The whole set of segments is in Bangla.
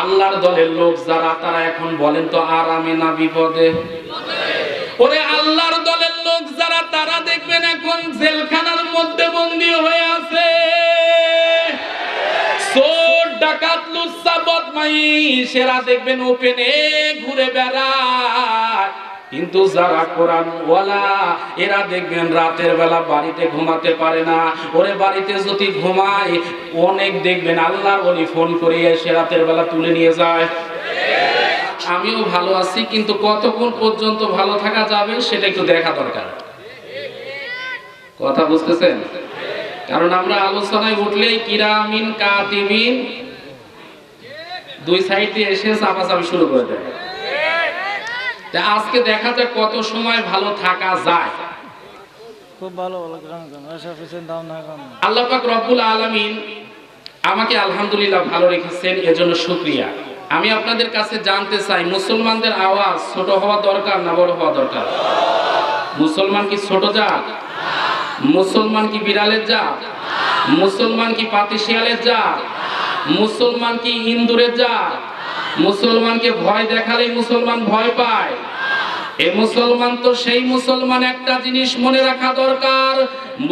আল্লাহর দলের লোক যারা, তারা এখন বলেন তো আরামে না বিপদে? ওরে আল্লাহর দলের লোক যারা, তারা দেখবেন এখন জেলখানার মধ্যে বন্দী হয়ে আছে। ডাকাত, লুচ্ছা, বদমাইশ সেরা দেখবেন ওপেনে ঘুরে বেড়ায়। কিন্তু যারা কোরআন ওয়ালা, এরা দেখবেন রাতের বেলা বাড়িতে ঘুমাতে পারে না। ওরে বাড়িতে যদি ঘুমায়, অনেক দেখবেন আল্লাহর ওলি ফোন করে এসে রাতের বেলা তুলে নিয়ে যায়। আমিও ভালো আছি, কিন্তু কতক্ষণ পর্যন্ত ভালো থাকা যাবে সেটা একটু দেখা দরকার। কথা বুঝতেছেন? কারণ আমরা আলোচনায় উঠলেই কিরামিন, কাতিবিন, দুই সাইডে এসে চাপাচাপি শুরু করে দেয়। তা আজকে দেখা যাক কত সময় ভালো থাকা যায়। খুব ভালো আল্লাহ পাক রব্বুল আলামিন আমাকে আলহামদুলিল্লাহ ভালো রেখেছেন এজন্য শুকরিয়া। আমি আপনাদের কাছে জানতে চাই মুসলমানদের আওয়াজ ছোট হওয়া দরকার না বড় হওয়া দরকার? মুসলমান কি ছোট জাত? মুসলমান কি বিড়ালের জাত? মুসলমান কি পাতিশিয়ালের জাত? মুসলমান কি হিন্দুরের জাত? মুসলমানকে ভয় দেখালেই মুসলমান ভয় পায়। এ মুসলমান তো সেই মুসলমান একটা জিনিস মনে রাখা দরকার।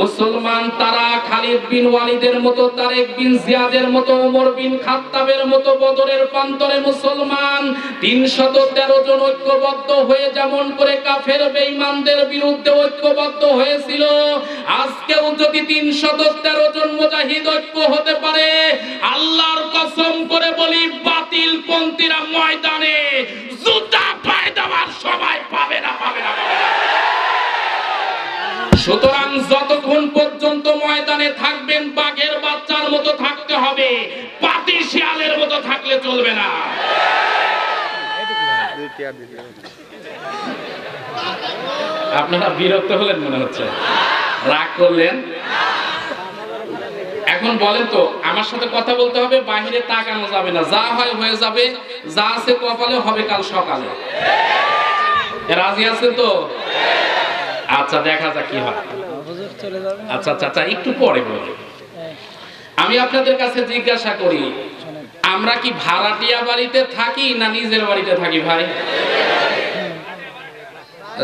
মুসলমান তারা খালিদ বিন ওয়ালিদের মতো, তারেক বিন জিয়াদের মতো, ওমর বিন খাত্তাবের মতো বদরের প্রান্তরে মুসলমান। তিনশত তেরো জন ঐক্যবদ্ধ হয়ে যেমন করে কাফের বেঈমানদের বিরুদ্ধে ঐক্যবদ্ধ হয়েছিল, আজকেও যদি তিনশত তেরো জন মুজাহিদ ঐক্য হতে পারে, আল্লাহর কসম করে বলি বাতিল পন্থীরা ময়দানে জুতা পায়ে না, পাবে না পাবে না। সুতরাং যতক্ষণ পর্যন্ত ময়দানে থাকবেন, বাঘের বাচ্চার মতো থাকতে হবে। পাতি শিয়ালের মতো থাকলে চলবে না। আপনারা বিরক্ত হলেন মনে হচ্ছে। রাগ করলেন। এখন বলেন তো, আমার সাথে কথা বলতে হবে, বাহিরে তাকানো যাবে না। যা হয় হয়ে যাবে, যা আছে কপালে হবে কাল সকালে। রাজি আছেন তো? আচ্ছা দেখা যাক কি হয়। চলে যাবে। আচ্ছা আচ্ছা আচ্ছা একটু পরে বলি। আমি আপনাদের কাছে জিজ্ঞাসা করি আমরা কি ভাড়াটিয়া বাড়িতে থাকি না নিজের বাড়িতে থাকি ভাই?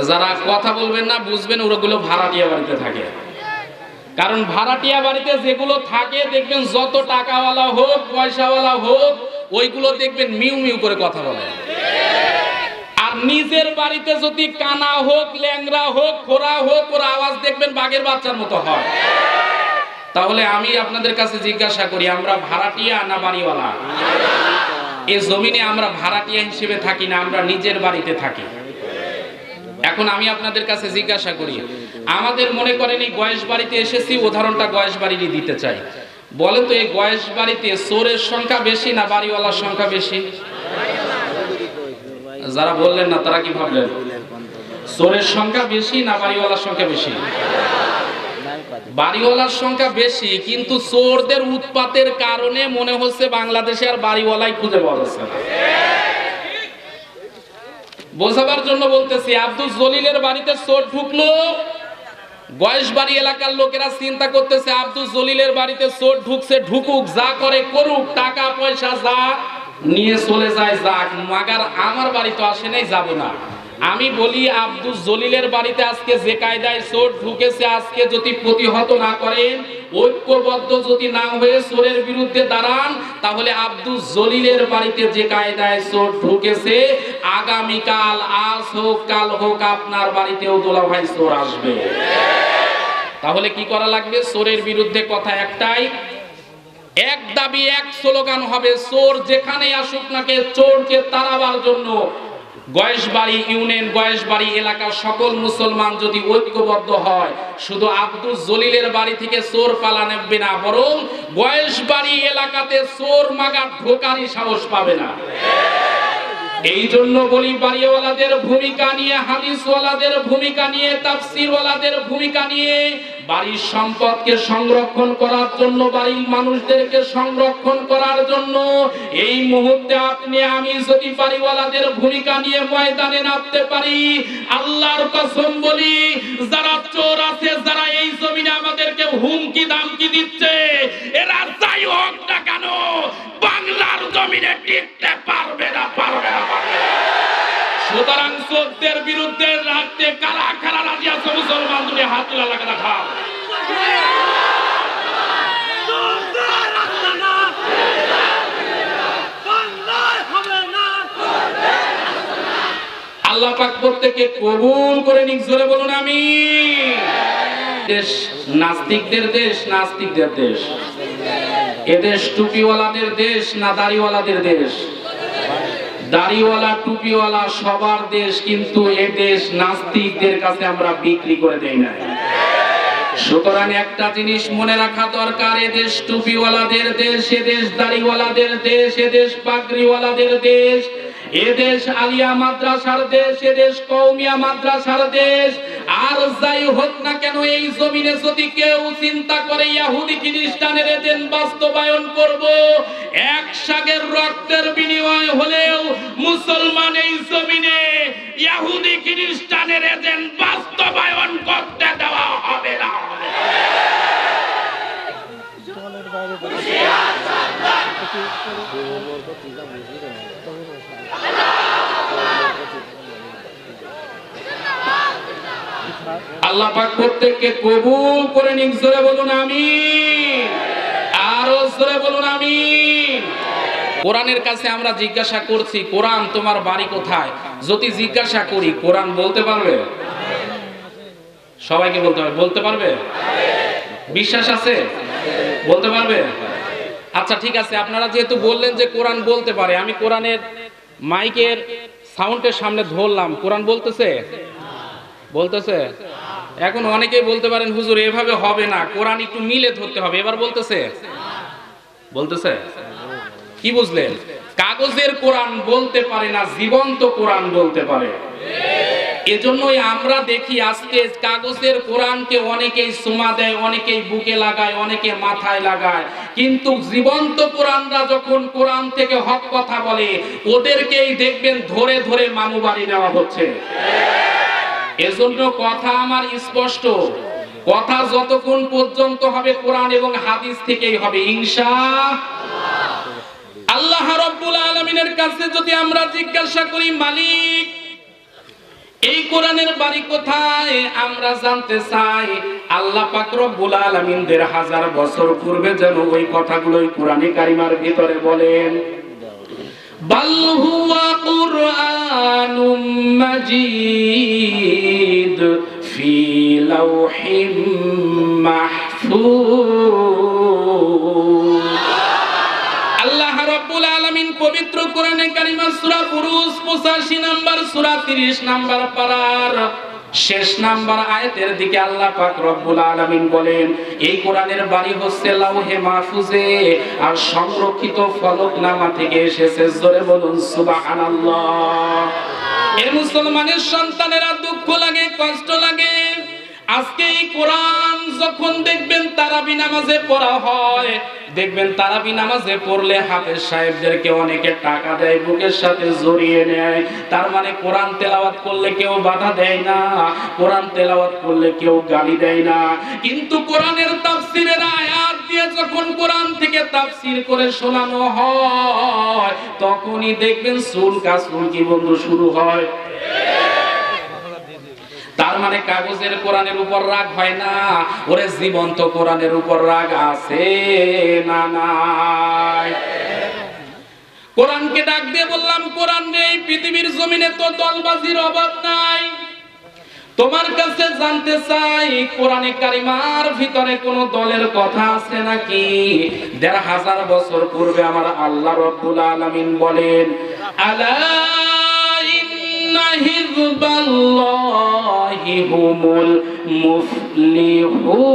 যারা কথা বলবেন না বুঝবেন ওগুলো ভাড়াটিয়া বাড়িতে থাকে। কারণ ভাড়াটিয়া বাড়িতে যেগুলো থাকে দেখবেন যত টাকাওয়ালা হোক পয়সাওয়ালা হোক ওইগুলো দেখবেন মিউ মিউ করে কথা বলে। নিজের বাড়িতে যদি কানা হোক ল্যাংরা হোক খোরা হোক, ওর আওয়াজ দেখবেন বাঘের বাচ্চার মতো হয়। তাহলে আমি আপনাদের কাছে জিজ্ঞাসা করি, আমরা ভাড়াটিয়া না বাড়িওয়ালা? এ জমিনে আমরা ভাড়াটিয়া হিসেবে থাকি না, আমরা নিজের বাড়িতে থাকি। এখন আমি আপনাদের কাছে জিজ্ঞাসা করি, আমাদের মনে করেন এই গয়েস বাড়িতে এসেছি, উদাহরণটা গয়েশ বাড়িরই দিতে চাই। বলে তো, এই গয়েশ বাড়িতে চোরের সংখ্যা বেশি না বাড়িওয়ালার সংখ্যা বেশি? যারা বললেন না, তারা কি ভাবলেন? চোরের সংখ্যা বেশি না বাড়িওয়ালার সংখ্যা বেশি? বাড়িওয়ালার সংখ্যা বেশি, কিন্তু চোরদের উৎপাতের কারণে মনে হচ্ছে বাংলাদেশে আর বাড়িওয়ালাই খুঁজে পাওয়া যাচ্ছে বোঝাবার জন্য বলতেছি, আব্দুল জলিলের বাড়িতে চোর ঢুকলো, গয়েশ বাড়ি এলাকার লোকেরা চিন্তা করতেছে, আব্দুল জলিলের বাড়িতে চোর ঢুকছে, ঢুকুক, যা করে করুক, টাকা, পয়সা, যা নিয়ে চলে যায় যাক, মাগার আমার বাড়ি তো আসে নাই, যাব না। আমি বলি আব্দুল জলিলের বাড়িতে আজকে যে কায়দায় চোর ঢুকেছে, আজকে যদি প্রতিহত না করেন ঐক্যবদ্ধ যদি না হয়ে চোরের বিরুদ্ধে দাঁড়ান, তাহলে আব্দুল জলিলের বাড়িতে যে কায়দায় চোর ঢুকেছে, আগামীকাল আজ হোক, কাল হোক, আপনার বাড়িতেও দোলা ভাই চোর আসবে। তাহলে কি করা লাগবে? চোরের বিরুদ্ধে কথা একটাই এক দাবি এক স্লোগান হবে, চোর যেখানে আসুক নাকে চোরকে তাড়াবার জন্য। গয়েশবাড়ি ইউনিয়ন, গয়েশবাড়ি এলাকার সকল মুসলমান যদি ঐক্যবদ্ধ হয়, শুধু আব্দুল জলিলের বাড়ি থেকে চোর পালা নেবে না, বরং গয়েশবাড়ি এলাকাতে চোর মাগার ঢোকারই সাহস পাবে না। এই জন্য বলি বাড়িওয়ালাদের ভূমিকা নিয়ে, হাদিসওয়ালাদের ভূমিকা নিয়ে, তাফসিরওয়ালাদের ভূমিকা নিয়ে বাড়ির সম্পদকে সংরক্ষণ করার জন্য, বাড়ির মানুষদেরকে সংরক্ষণ করার জন্য এই মুহূর্তে আপনি, আমি যদি বাড়িওয়ালাদের ভূমিকা নিয়ে ময়দানে নামতে পারি, আল্লাহর কসম বলি, যারা চোর আছে, যারা এই জমিনে আমাদেরকে হুমকি দামকি দিচ্ছে, এরা যাই হোক না কেন, বাংলার জমিনে টিকতে পারবে না পারবে না। সুতরাং চোদ্দের বিরুদ্ধে রাখতে কারা কারা রাজি মুসলমান? তুমি হাত তুলে লাগে দেখাও। আল্লাহ পাক প্রত্যেককে কবুল করে নিক, জোরে বলুন আমি দেশ নাস্তিকদের দেশ নাস্তিকদের দেশ। এদেশ টুপিওয়ালাদের দেশ, না দাড়িওয়ালাদের দেশ। দাড়িওয়ালা, টুপিওয়ালা সবার দেশ, কিন্তু এ দেশ নাস্তিকদের কাছে আমরা বিক্রি করে দেই না সুতরাং একটা জিনিস মনে রাখা দরকার এদেশ টুপিওয়ালাদের দেশ এদেশ দাড়িওয়ালাদের দেশ এদেশ পাগড়িওয়ালাদের দেশ। এদেশ আলিয়া মাদ্রাসার দেশ এদেশ কৌমিয়া মাদ্রাসার দেশ। আর যাই হোক না কেন, এই জমিনে যদি কেউ চিন্তা করে ইয়াহুদি খ্রিস্টানের এজেন্ট বাস্তবায়ন করব, এক সাগের রক্তের বিনিময় হলেও মুসলমান এই জমিনে ইয়াহুদি খ্রিস্টানের এজেন্ট বাস্তবায়ন করতে দেওয়া হবে না। দলের বাইরে আল্লাহ পাক প্রত্যেককে কবুল করে নিক, জোরে বলুন আমি আরও জোরে বলুন আমি কোরআনের কাছে আমরা জিজ্ঞাসা করছি, কোরআন তোমার বাড়ি কোথায়? যদি জিজ্ঞাসা করি, কোরআন বলতে পারবে? সবাইকে বলতে হবে বলতে পারবে? বিশ্বাস আছে? বলতে পারবে? আচ্ছা ঠিক আছে, আপনারা যেহেতু বললেন যে কোরআন বলতে পারে, আমি কোরআনের মাইকের সাউন্ডের সামনে ধরলাম। কোরআন বলতেছে? বলতেছে? এখন অনেকেই বলতে পারেন, হুজুর, এভাবে হবে না। কোরআন একটু মিলে ধরতে হবে। এবার বলতেছে? বলতেছে? কি বুঝলেন? কাগজের কোরআন বলতে পারে না, জীবন্ত কোরআন বলতে পারে। এজন্যই আমরা দেখি আজকে কাগজের কোরআনকে অনেকেই সুমা দেয়, অনেকেই বুকে লাগায়, অনেকে মাথায় লাগায়। কিন্তু জীবন্ত কোরআনরা যখন কোরআন থেকে হক কথা বলে, ওদেরকেই দেখবেন ধরে ধরে মামু বাড়ি নেওয়া হচ্ছে। এজন্য কথা আমার স্পষ্ট। কথা যতক্ষণ পর্যন্ত হবে কোরআন এবং হাদিস থেকেই হবে ইনশা আল্লাহ রব্বুল আলমিনের কাছে যদি আমরা জিজ্ঞাসা করি, মালিক, এই কোরআনের বাড়ি কোথায়? আমরা জানতে চাই, আল্লাহ পাক রব্বুল আলামিনদের হাজার বছর পূর্বে যেন ওই কথাগুলোই কোরআনে কারিমার ভিতরে বলেন। বাল হুয়া কুরআনুম মাজিদ ফি লাউহিম মাহফুজ। আল্লাহ রাব্বুল আলামিন পবিত্র কোরআনে কারিমা সূরা বুরুজ 85 নাম্বার, সূরা 30 নাম্বার পারার শেষ নাম্বার আয়াতের দিকে আল্লাহ পাক রব্বুল আলামিন বলেন, এই কোরআনের বাড়ি হচ্ছে লাউহে মাহফুজে, আর সংরক্ষিত ফলকনামা থেকে এসেছে জোরে বলুন সুবহানাল্লাহ। এ মুসলমানের সন্তানেরা দুঃখ লাগে, কষ্ট লাগে। আজকে এই কোরআন যখন দেখবেন তারাবি নামাজে পড়া হয়, দেখবেন তারাবি নামাজে পড়লে হাফেজ সাহেবদেরকে অনেকে টাকা দেয়, বুকের সাথে জড়িয়ে নেয়। তার মানে কোরআন তেলাওয়াত করলে কেউ বাধা দেয় না, কোরআন তেলাওয়াত করলে কেউ গালি দেয় না। কিন্তু কোরআনের তাফসিরের আয়াত দিয়ে যখন কোরআন থেকে তাফসির করে শোনানো হয়, তখনই দেখবেন চুল কাসুল কি বন্ধু শুরু হয়। তার মানে কাগজের কোরআনের উপর রাগ হয় না। ওরে জীবন্ত কোরআনের উপর রাগ আছে না নাই? কোরআনকে ডাক দিয়ে বললাম, কোরআন নেই, পৃথিবীর জমিনে তো দলবাজির অভাব নাই। তোমার কাছে জানতে চাই, কোরআনে কারিমার ভিতরে কোন দলের কথা আছে নাকি? দেড় হাজার বছর পূর্বে আমার আল্লাহ রব্বুল আলামিন বলেন, আলা ইন্না হিজবাল্লাহি হুমুল মুফলিহুন।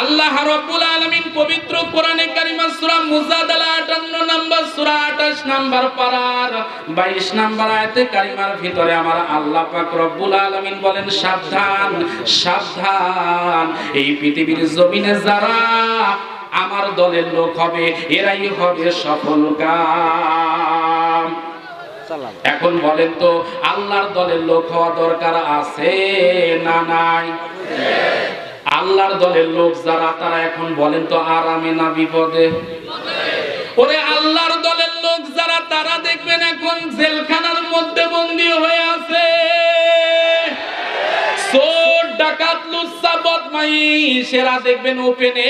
আল্লাহ রাব্বুল আলামিন পবিত্র কোরআনে কারিমা সূরা মুজাদালা 58 নাম্বার, সূরা 28 নাম্বার পারার 22 নাম্বার আয়াতে কারিমার ভিতরে আমার আল্লাহ পাক বলেন, সাবধান সাবধান। এই পৃথিবীর জমিনে যারা আমার দলের লোক হবে, এরাই হবে সফল কাম। এখন বলেন তো, আল্লাহর দলের লোক হওয়া দরকার আছে না নাই? আল্লাহর দলের লোক যারা, তারা এখন বলেন তো আরামে না বিপদে? ওরে আল্লাহর দলের লোক যারা, তারা দেখবেন এখন জেলখানার মধ্যে বন্দী হয়ে আছে। লুচ্চা বদমাইশেরা দেখবেন ওপেনে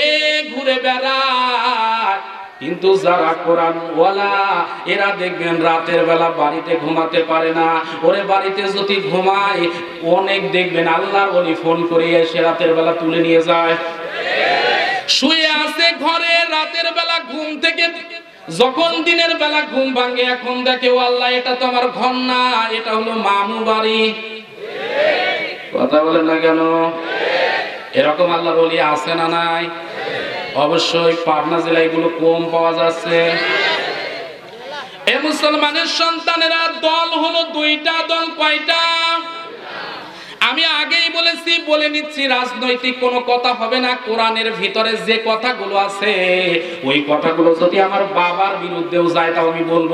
ঘুরে বেড়ায়। কিন্তু যারা কোরআন এরা দেখবেন রাতের বেলা বাড়িতে ঘুমাতে পারে না। ওরে বাড়িতে যদি ঘুমায়, অনেক দেখবেন আল্লাহর ফোন করে এসে রাতের বেলা তুলে নিয়ে যায়। শুয়ে আছে ঘরে, রাতের বেলা ঘুম থেকে যখন দিনের বেলা ঘুম ভাঙে, এখন দেখে আল্লাহ, এটা তো আমার ঘর না, এটা হলো মামু বাড়ি। কথা বলে না কেন? এরকম আল্লাহর ওলি আছে না নাই? অবশ্যই পাবনা জেলায় এগুলো কম পাওয়া যাচ্ছে। এ মুসলমানের সন্তানেরা দল হলো দুইটা দল, কয়টা? আমি আগেই বলেছি, বলে নিচ্ছি, রাজনৈতিক কোনো কথা হবে না, কোরআনের ভিতরে যে কথাগুলো আছে, ওই কথাগুলো যদি আমার বাবার বিরুদ্ধেও যায়, তাও আমি বলব।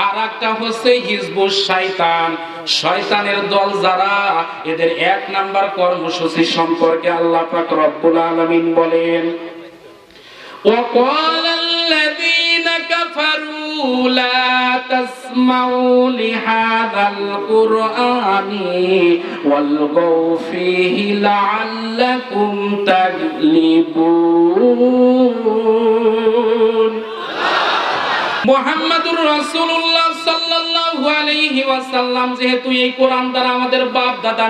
আর একটা হচ্ছে হিজবুল শয়তান শয়তানের দল যারা এদের এক নাম্বার কর্মসূচি সম্পর্কে আল্লাহ পাক রব্বুল আলামিন বলেন وقال الذين كفروا لا تسمعوا لهذا القرآن والغوا فيه لعلكم تغلبون মোহাম্মদুর রাসূলুল্লাহ সাল্লাল্লাহু আলাইহি ওয়াসাল্লাম যেহেতু এই কোরআন দ্বারা আমাদের বাপ দাদা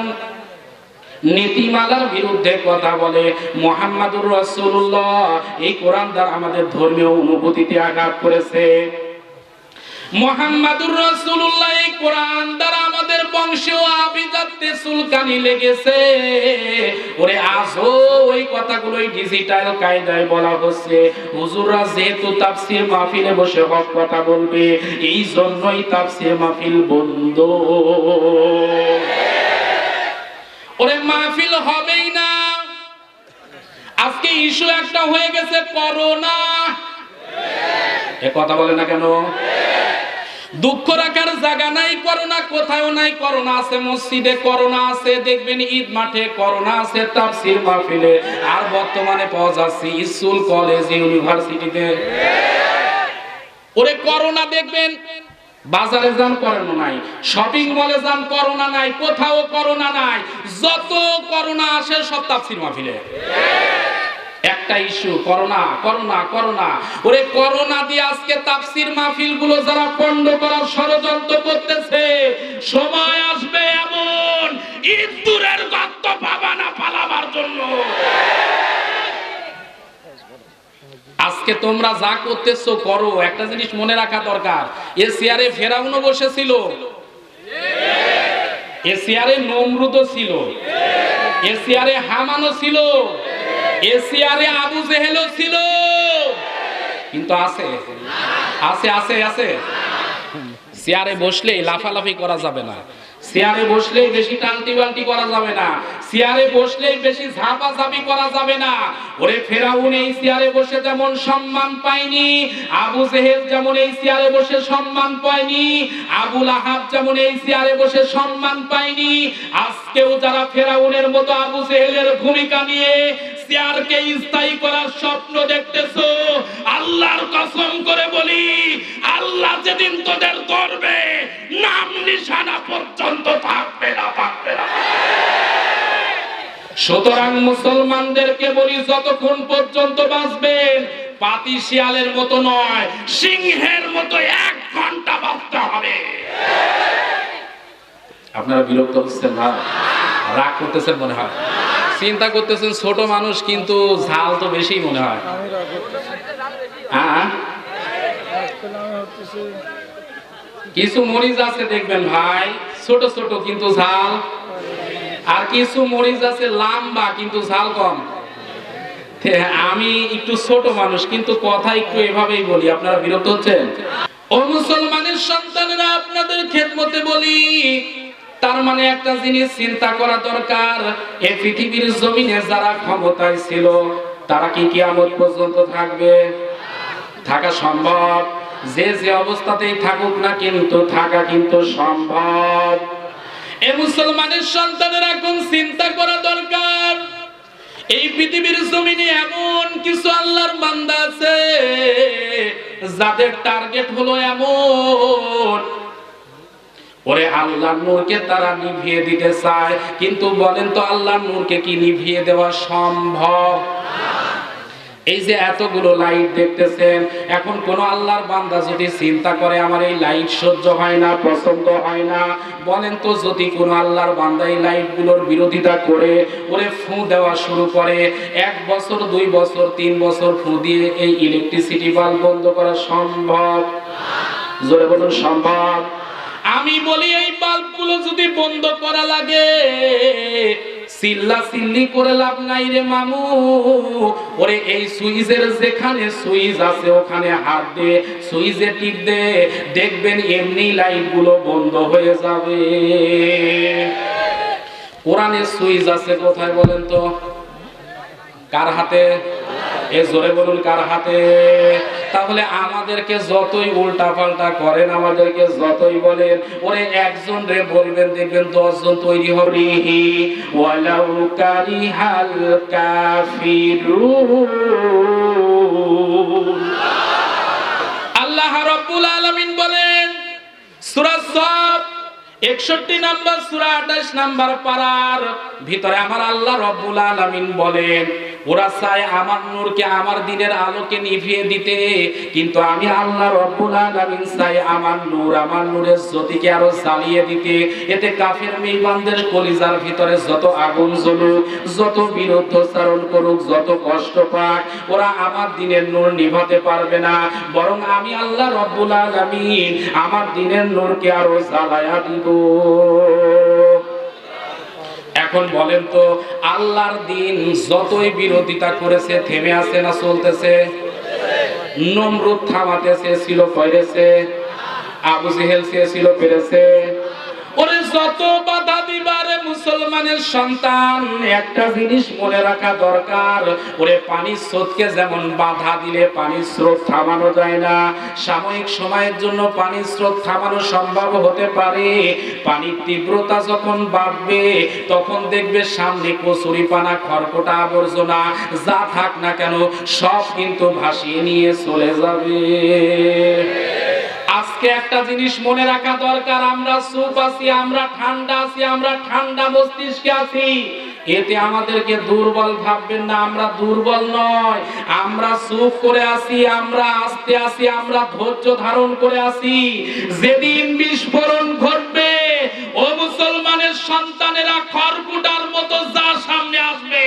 নীতিমালার বিরুদ্ধে কথা বলে, মোহাম্মদুর রাসূলুল্লাহ এই কোরআন দ্বারা আমাদের ধর্মীয় অনুভূতিতে আঘাত করেছে। মোহাম্মদুর রাসূলুল্লাহ, এই কোরআন দ্বারা আমাদের বংশীয় আভিজাত্যে চুলকানি লেগেছে। ওরে আজও ওই কথাগুলোই ডিজিটাল কায়দায় বলা হচ্ছে। হুজুররা যেহেতু তাফসীর মাহফিলে বসে হক কথা বলবে এই জন্যই তাফসীর মাহফিল বন্ধ। ওরে মাহফিল হবেই না। আজকে ইস্যু একটা হয়ে গেছে, করোনা। এ কথা বলে না কেন? দুঃখ রাখার জায়গা নাই, করোনা কোথাও নাই, করোনা আছে মসজিদে, করোনা আছে, দেখবেন ঈদ মাঠে, করোনা আছে তাফসীর মাহফিলে। আর বর্তমানে পাওয়া যাচ্ছে স্কুল, কলেজ, ইউনিভার্সিটিতে। ওরে করোনা দেখবেন, বাজারে যান করোনা নাই, শপিং মলে যান করোনা নাই, কোথাও করোনা নাই, যত করোনা আসে সব তাফসীর মাহফিলে। একটা ইস্যু, করোনা করোনা করোনা। ওরে করোনা দিয়ে আজকে তাফসীর মাহফিলগুলো যারা পণ্ড করার ষড়যন্ত্র করতেছে, সময় আসবে এমন ইঁদুরের গর্ত পাবা না পালাবার জন্য। আজকে তোমরা যা করতেছো করো, একটা জিনিস মনে রাখা দরকার, এ ফেরাউনও বসেছিল। এ নমরুদও ছিল। এ হামানও ছিল। এ চেয়ারে আবু জেহেলও ছিল। কিন্তু আছে। আছে আছে আছে। চেয়ারে বসলেই লাফালাফি করা যাবে না। চেয়ারে বসলেই বেশি টানটি বান্টি করা যাবে না। চেয়ারে বসলেই বেশি ঝাপাঝাপি করা যাবে না। ওরে ফেরাউন এই চেয়ারে বসে যেমন সম্মান পায়নি, আবু জেহেল যেমন এই চেয়ারে বসে সম্মান পায়নি, আবুল আহাব যেমন এই চেয়ারে বসে সম্মান পায়নি। আজকেও যারা ফেরাউনের মতো আবু জেহেলের ভূমিকা নিয়ে চেয়ারকে স্থায়ী করার স্বপ্ন দেখতেছো? আল্লাহর কসম করে বলি, আল্লাহ যেদিন তোদের করবে নাম নিশানা পর্যন্ত থাকবে না থাকবে না। সুতরাং মুসলমানদেরকে বলি, যতক্ষণ পর্যন্ত বাঁচবেন, পাতি শিয়ালের মতো নয়, সিংহের মতো এক ঘণ্টা বাঁচতে হবে। আপনারা বিরক্ত হচ্ছেন না? রাগ করতেছেন মনে হয়? চিন্তা করতেছেন, ছোট মানুষ কিন্তু ঝাল তো বেশি মনে হয়। হ্যাঁ? কিছু মরিচ আছে দেখবেন ভাই, ছোট ছোট কিন্তু ঝাল। আর কিছু মরিচ আছে লম্বা কিন্তু ঝাল কম। আমি একটু ছোট মানুষ, কিন্তু কথা একটু এভাবেই বলি, আপনারা বিরক্ত হচ্ছেন? ও মুসলমানের বলি তার মানে একটা জিনিস চিন্তা করা দরকার, এ পৃথিবীর জমিনে যারা ক্ষমতায় ছিল, তারা কি কিয়ামত পর্যন্ত থাকবে? থাকা সম্ভব। যে যে অবস্থাতেই থাকুক না কিন্তু থাকা কিন্তু সম্ভব। এ মুসলমানের সন্তানের এখন চিন্তা করা দরকার, এই পৃথিবীর জমিনে এমন কিছু আল্লাহর বান্দা আছে, যাদের টার্গেট হলো এমন ওরে আল্লাহর নূরকে তারা নিভিয়ে দিতে চায়। কিন্তু বলেন তো আল্লাহর নূরকে কি নিভিয়ে দেওয়া সম্ভব? এই যে এতগুলো লাইট দেখতেছেন, এখন কোন আল্লাহর বান্দা যদি চিন্তা করে, আমার এই লাইট সহ্য হয় না, পছন্দ হয় না। বলেন তো যদি কোন আল্লাহর বান্দা এই লাইটগুলোর বিরোধিতা করে, ওরে ফু দেওয়া শুরু করে, এক বছর, দুই বছর, তিন বছর ফু দিয়ে এই ইলেকট্রিসিটি বাল্ব বন্ধ করা সম্ভব? জোরে বলুন, সম্ভব? আমি বলি, এই বাল্বগুলো যদি বন্ধ করা লাগে চিল্লা চিল্লি করে লাভ নাই রে মামু। ওরে, এই সুইচের যেখানে সুইচ আছে, ওখানে হাত দে সুইচে টিপ দে, দেখবেন এমনি লাইটগুলো বন্ধ হয়ে যাবে। কোরআনের সুইচ আছে কোথায় বলেন তো? কার হাতে? এ জোরে বলুন, কার হাতে? তাহলে আমাদেরকে যতই উল্টা পাল্টা করেন, আমাদেরকে যতই বলেন, ওরে একজন রে বলবেন, দেখবেন দশজন তৈরি হবে। আল্লাহ বলেন, সূরা সফ 61 নাম্বার, সূরা 28 নাম্বার পারার ভিতরে আমার আল্লাহ রাব্বুল আলামিন বলেন ওরা চায় আমার নূরকে, আমার দিনের আলোকে নিভিয়ে দিতে। কিন্তু আমি আল্লাহ রাব্বুল আলামিন চাই আমার নূর, আমার নূরের জ্যোতিকে আরও জ্বালিয়ে দিতে। এতে কাফের মেইবানদের কলিজার ভিতরে যত আগুন জ্বলুক, যত বিরুদ্ধচারণ করুক, যত কষ্ট পাক, ওরা আমার দিনের নূর নিভাতে পারবে না। বরং আমি আল্লাহ রব্বুল আলামিন আমার দিনের নূরকে আরও জ্বালায়া দিব। এখন বলেন তো, আল্লাহর দিন যতই বিরোধিতা করেছে, থেমে আছে না চলতেছে? নমরুদ থামাতে চেয়েছিল পেরেছে আবু জেহেল চেয়েছিল, পেরেছে। ওরে যত মুসলমানের সন্তান, একটা জিনিস মনে রাখা দরকার। ওরে পানির স্রোতকে যেমন বাধা দিলে পানির স্রোত থামানো যায় না, সাময়িক সময়ের জন্য পানির স্রোত থামানো সম্ভব হতে পারে। পানির তীব্রতা যখন বাড়বে, তখন দেখবে সামনে কচুরি পানা খড়কোটা, আবর্জনা, যা থাক না কেন, সব কিন্তু ভাসিয়ে নিয়ে চলে যাবে। আজকে একটা জিনিস মনে রাখা দরকার, আমরা সুপ আছি, আমরা ঠান্ডা আছি, আমরা ঠান্ডা মস্তিষ্কে আছি। এতে আমাদেরকে দুর্বল ভাববেন না, আমরা দুর্বল নয়। আমরা চুপ করে আছি, আমরা আস্তে আছি, আমরা ধৈর্য ধারণ করে আছি। যেদিন বিস্ফোরণ ঘটবে, ও মুসলমানের সন্তানেরা খড়কুটার মতো যা সামনে আসবে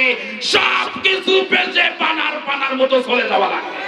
সব কিছু পেছে পানার পানার মতো চলে যাওয়া লাগবে।